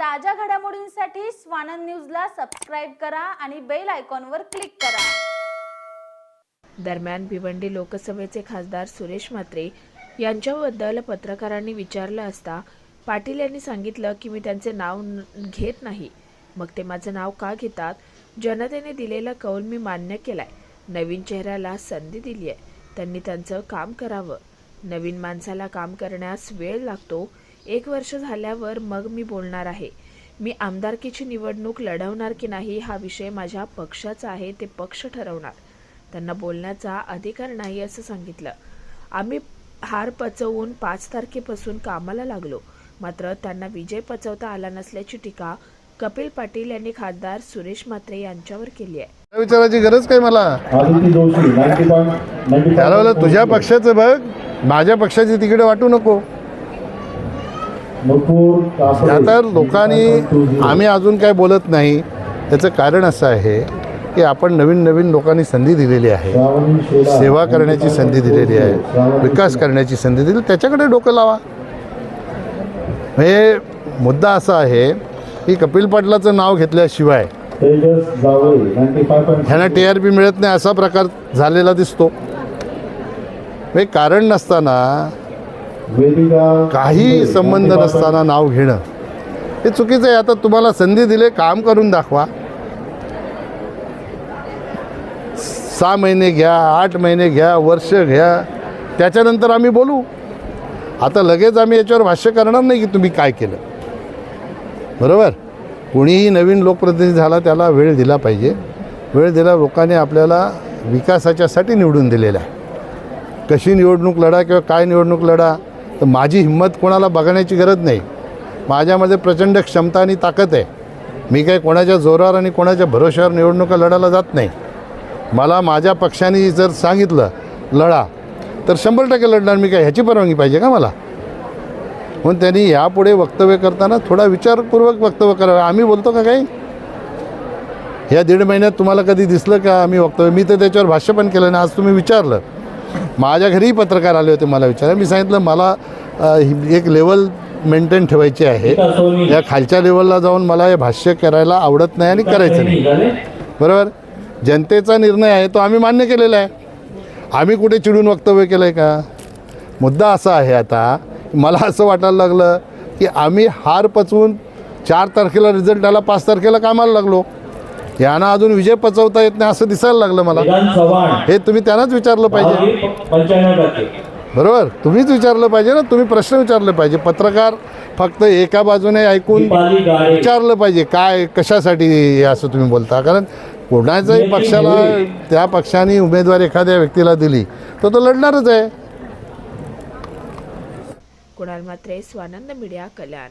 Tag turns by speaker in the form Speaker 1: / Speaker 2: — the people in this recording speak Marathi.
Speaker 1: ताज्या घडामोडींसाठी स्वानंद न्यूजला सबस्क्राईब करा आणि बेल आयकॉनवर क्लिक करा.
Speaker 2: दरम्यान भिवंडी लोकसभेचे खासदार सुरेश म्हात्रे यांच्याबद्दल पत्रकारांनी विचारलं असता पाटील यांनी सांगितलं की मी त्यांचे नाव घेत नाही. मग ते माझं नाव का घेतात? जनतेने दिलेला कौल मी मान्य केलाय. नवीन चेहऱ्याला संधी दिली आहे त्यांनी त्यांचं काम करावं. नवीन माणसाला काम करण्यास वेळ लागतो. एक वर्ष झाल्यावर मग मी बोलणार आहे. मी आमदारकीची निवडणूक लढवणार की नाही हा विषय माझ्या पक्षाचा आहे ते पक्ष ठरवणार. त्यांना बोलण्याचा अधिकार नाही असं सांगितलं. आम्ही हार पचवून पाच तारखेपासून कामाला लागलो. मात्र त्यांना विजय पचवता आला नसल्याची टीका कपिल पाटील यांनी खासदार सुरेश म्हात्रे यांच्यावर केली आहे.
Speaker 3: विचारायची गरज काय मला? तुझ्या पक्षाचं बघ. माझ्या पक्षाची तिकडे वाटू नको. आता लोकांनी आम्ही अजून काय बोलत नाही. त्याचं कारण असं आहे की आपण नवीन नवीन लोकांनी संधी दिलेली आहे. सेवा करण्याची संधी दिलेली आहे. विकास करण्याची संधी दिली. त्याच्याकडे डोकं लावा. हे मुद्दा असा आहे की कपिल पाटलाचं नाव घेतल्याशिवाय ह्यांना टी आर पी मिळत नाही असा प्रकार झालेला दिसतो. हे कारण नसताना काही संबंध नसताना नाव घेणं. हे चुकीचं आहे. आता तुम्हाला संधी दिले काम करून दाखवा. सहा महिने घ्या आठ महिने घ्या वर्ष घ्या. त्याच्यानंतर आम्ही बोलू. आता लगेच आम्ही याच्यावर भाष्य करणार नाही की तुम्ही काय केलं. बरोबर? कुणीही नवीन लोकप्रतिनिधी झाला त्याला वेळ दिला पाहिजे. वेळ दिला लोकांनी आपल्याला विकासाच्यासाठी निवडून दिलेला आहे. कशी निवडणूक लढा किंवा काय निवडणूक लढा तर माझी हिंमत कोणाला बघण्याची गरज नाही. माझ्यामध्ये प्रचंड क्षमता आणि ताकद आहे. मी काही कोणाच्या जोरावर आणि कोणाच्या भरोश्यावर निवडणुका लढायला जात नाही. मला माझ्या पक्षाने जर सांगितलं लढा तर शंभर टक्के लढणार मी काय? ह्याची परवानगी पाहिजे का मला? म्हणून त्यांनी यापुढे वक्तव्य करताना थोडा विचारपूर्वक वक्तव्य करावं. आम्ही बोलतो का काही? या दीड महिन्यात तुम्हाला कधी दिसलं का आम्ही वक्तव्य? मी तर त्याच्यावर भाष्य पण केलं आणि आज तुम्ही विचारलं. माझ्या घरीही पत्रकार आले होते मला विचारायला मी सांगितलं मला ही- एक लेवल मेंटेन ठेवायची आहे. या खालच्या लेवलला जाऊन मला हे भाष्य करायला आवडत नाही आणि करायचं नाही बरोबर? जनतेचा निर्णय आहे तो आम्ही मान्य केलेला आहे. आम्ही कुठे चिडून वक्तव्य केलं आहे का? मुद्दा असा आहे आता मला असं वाटायला लागलं की आम्ही हार पचवून चार तारखेला रिझल्ट आला पाच तारखेला कामाला लागलो. यांना अजून विजय पचवता येत नाही असं दिसायला लागलं मला. हे तुम्ही त्यांनाच विचारलं पाहिजे. बरोबर? तुम्हीच विचारलं पाहिजे ना. तुम्ही प्रश्न विचारले पाहिजे. पत्रकार फक्त एका बाजूने ऐकून विचारलं पाहिजे काय कशासाठी असं तुम्ही बोलता? कारण कोणाच्याही पक्षाला त्या पक्षाने उमेदवार एखाद्या व्यक्तीला दिली तर तो लढणारच आहे.
Speaker 2: Kunal Mhatre Swanand media Kalyan.